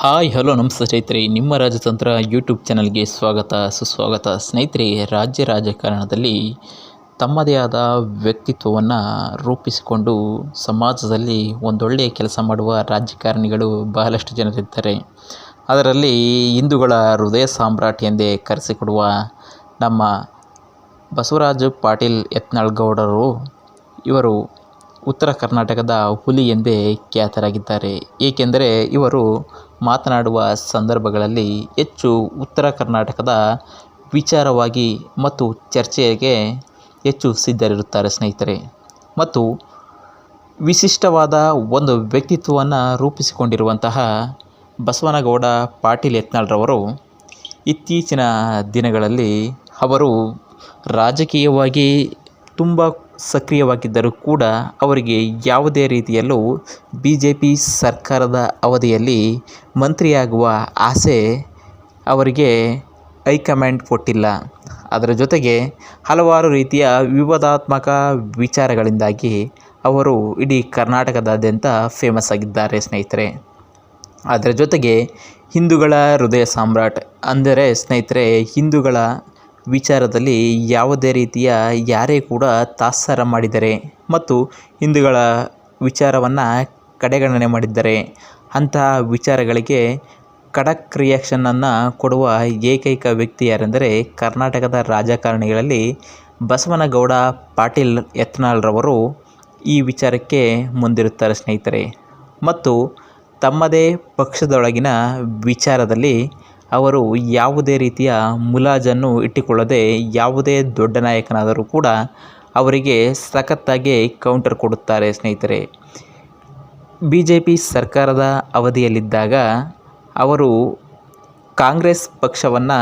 Hi, hello, ನಮಸ್ತೆ ಸ್ನೇಹಿತರೆ. ನಿಮ್ಮ ರಾಜತಂತ್ರ ಯೂಟ್ಯೂಬ್ ಚಾನಲ್ಗೆ ಸ್ವಾಗತ, ಸುಸ್ವಾಗತ. ಸ್ನೇಹಿತರೆ, ರಾಜ್ಯ ರಾಜಕಾರಣದಲ್ಲಿ ತಮ್ಮದೇ ಆದ ವ್ಯಕ್ತಿತ್ವವನ್ನು ರೂಪಿಸಿಕೊಂಡು ಸಮಾಜದಲ್ಲಿ ಒಂದೊಳ್ಳೆಯ ಕೆಲಸ ಮಾಡುವ ರಾಜಕಾರಣಿಗಳು ಬಹಳಷ್ಟು ಜನರಿದ್ದಾರೆ. ಅದರಲ್ಲಿ ಹಿಂದೂಗಳ ಹೃದಯ ಸಾಮ್ರಾಟ್ ಎಂದೇ ಕರೆಸಿಕೊಡುವ ನಮ್ಮ ಬಸವರಾಜ ಪಾಟೀಲ್ ಯತ್ನಾಳ್ಗೌಡರು, ಇವರು ಉತ್ತರ ಕರ್ನಾಟಕದ ಹುಲಿ ಎಂದೇ ಖ್ಯಾತರಾಗಿದ್ದಾರೆ. ಏಕೆಂದರೆ ಇವರು ಮಾತನಾಡುವ ಸಂದರ್ಭಗಳಲ್ಲಿ ಹೆಚ್ಚು ಉತ್ತರ ಕರ್ನಾಟಕದ ವಿಚಾರವಾಗಿ ಮತ್ತು ಚರ್ಚೆಗೆ ಹೆಚ್ಚು ಸಿದ್ಧರಿರುತ್ತಾರೆ ಸ್ನೇಹಿತರೆ. ಮತ್ತು ವಿಶಿಷ್ಟವಾದ ಒಂದು ವ್ಯಕ್ತಿತ್ವವನ್ನು ರೂಪಿಸಿಕೊಂಡಿರುವಂತಹ ಬಸವನಗೌಡ ಪಾಟೀಲ್ ಯತ್ನಾಳ್ರವರು ಇತ್ತೀಚಿನ ದಿನಗಳಲ್ಲಿ ಅವರು ರಾಜಕೀಯವಾಗಿ ತುಂಬ ಸಕ್ರಿಯವಾಗಿದ್ದರೂ ಕೂಡ ಅವರಿಗೆ ಯಾವುದೇ ರೀತಿಯಲ್ಲೂ ಬಿ ಜೆ ಪಿ ಸರ್ಕಾರದ ಅವಧಿಯಲ್ಲಿ ಮಂತ್ರಿಯಾಗುವ ಆಸೆ ಅವರಿಗೆ ಹೈಕಮಾಂಡ್ ಕೊಟ್ಟಿಲ್ಲ. ಅದರ ಜೊತೆಗೆ ಹಲವಾರು ರೀತಿಯ ವಿವಾದಾತ್ಮಕ ವಿಚಾರಗಳಿಂದಾಗಿ ಅವರು ಇಡೀ ಕರ್ನಾಟಕದಾದ್ಯಂತ ಫೇಮಸ್ ಆಗಿದ್ದಾರೆ ಸ್ನೇಹಿತರೆ. ಅದರ ಜೊತೆಗೆ ಹಿಂದೂಗಳ ಹೃದಯ ಸಾಮ್ರಾಟ್ ಅಂದರೆ ಸ್ನೇಹಿತರೆ ಹಿಂದೂಗಳ ವಿಚಾರದಲ್ಲಿ ಯಾವುದೇ ರೀತಿಯ ಯಾರೇ ಕೂಡ ತಾತ್ಸಾರ ಮಾಡಿದರೆ ಮತ್ತು ಹಿಂದೂಗಳ ವಿಚಾರವನ್ನು ಕಡೆಗಣನೆ ಮಾಡಿದ್ದರೆ ಅಂತಹ ವಿಚಾರಗಳಿಗೆ ಖಡಕ್ ರಿಯಾಕ್ಷನನ್ನು ಕೊಡುವ ಏಕೈಕ ವ್ಯಕ್ತಿ ಯಾರೆಂದರೆ ಕರ್ನಾಟಕದ ರಾಜಕಾರಣಿಗಳಲ್ಲಿ ಬಸವನಗೌಡ ಪಾಟೀಲ್ ಯತ್ನಾಳ್ರವರು ಈ ವಿಚಾರಕ್ಕೆ ಮುಂದಿರುತ್ತಾರೆ ಸ್ನೇಹಿತರೆ. ಮತ್ತು ತಮ್ಮದೇ ಪಕ್ಷದೊಳಗಿನ ವಿಚಾರದಲ್ಲಿ ಅವರು ಯಾವುದೇ ರೀತಿಯ ಮುಲಾಜನ್ನು ಇಟ್ಟುಕೊಳ್ಳದೆ ಯಾವುದೇ ದೊಡ್ಡ ನಾಯಕನಾದರೂ ಕೂಡ ಅವರಿಗೆ ಸಖತ್ತಾಗಿ ಕೌಂಟರ್ ಕೊಡುತ್ತಾರೆ ಸ್ನೇಹಿತರೆ. ಬಿ ಜೆ ಪಿ ಸರ್ಕಾರದ ಅವಧಿಯಲ್ಲಿದ್ದಾಗ ಅವರು ಕಾಂಗ್ರೆಸ್ ಪಕ್ಷವನ್ನು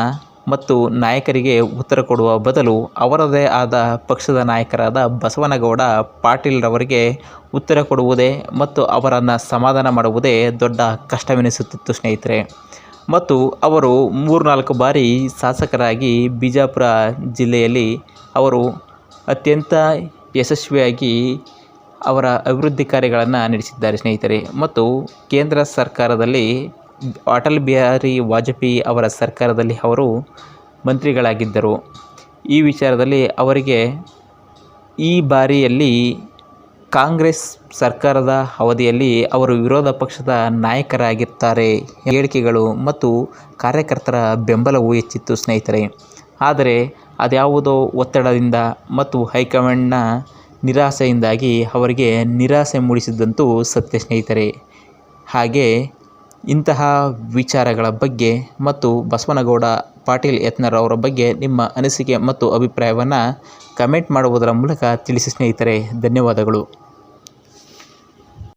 ಮತ್ತು ನಾಯಕರಿಗೆ ಉತ್ತರ ಕೊಡುವ ಬದಲು ಅವರದೇ ಆದ ಪಕ್ಷದ ನಾಯಕರಾದ ಬಸವನಗೌಡ, ಪಾಟೀಲ್ರವರಿಗೆ ಉತ್ತರ ಕೊಡುವುದೇ ಮತ್ತು ಅವರನ್ನು ಸಮಾಧಾನ ಮಾಡುವುದೇ ದೊಡ್ಡ ಕಷ್ಟವೆನಿಸುತ್ತಿತ್ತು ಸ್ನೇಹಿತರೆ. ಮತ್ತು ಅವರು ಮೂರ್ನಾಲ್ಕು ಬಾರಿ ಶಾಸಕರಾಗಿ ಬಿಜಾಪುರ ಜಿಲ್ಲೆಯಲ್ಲಿ ಅವರು ಅತ್ಯಂತ ಯಶಸ್ವಿಯಾಗಿ ಅವರ ಅಭಿವೃದ್ಧಿ ಕಾರ್ಯಗಳನ್ನು ನಡೆಸಿದ್ದಾರೆ ಸ್ನೇಹಿತರೆ. ಮತ್ತು ಕೇಂದ್ರ ಸರ್ಕಾರದಲ್ಲಿ ಅಟಲ್ ಬಿಹಾರಿ ವಾಜಪೇಯಿ ಅವರ ಸರ್ಕಾರದಲ್ಲಿ ಅವರು ಮಂತ್ರಿಗಳಾಗಿದ್ದರು. ಈ ವಿಚಾರದಲ್ಲಿ ಅವರಿಗೆ ಈ ಬಾರಿಯಲ್ಲಿ ಕಾಂಗ್ರೆಸ್ ಸರ್ಕಾರದ ಅವಧಿಯಲ್ಲಿ ಅವರು ವಿರೋಧ ಪಕ್ಷದ ನಾಯಕರಾಗಿರ್ತಾರೆ. ಹೇಳಿಕೆಗಳು ಮತ್ತು ಕಾರ್ಯಕರ್ತರ ಬೆಂಬಲವೂ ಹೆಚ್ಚಿತ್ತು ಸ್ನೇಹಿತರೆ. ಆದರೆ ಅದ್ಯಾವುದೋ ಒತ್ತಡದಿಂದ ಮತ್ತು ಹೈಕಮಾಂಡ್ನ ನಿರಾಸೆಯಿಂದಾಗಿ ಅವರಿಗೆ ನಿರಾಸೆ ಮೂಡಿಸಿದ್ದಂತೂ ಸತ್ಯ ಸ್ನೇಹಿತರೆ. ಹಾಗೆ ಇಂತಹ ವಿಚಾರಗಳ ಬಗ್ಗೆ ಮತ್ತು ಬಸವನಗೌಡ ಪಾಟೀಲ್ ಯತ್ನಾಳ್ ಬಗ್ಗೆ ನಿಮ್ಮ ಅನಿಸಿಕೆ ಮತ್ತು ಅಭಿಪ್ರಾಯವನ್ನು ಕಮೆಂಟ್ ಮಾಡುವುದರ ಮೂಲಕ ತಿಳಿಸಿ ಸ್ನೇಹಿತರೆ, ಧನ್ಯವಾದಗಳು.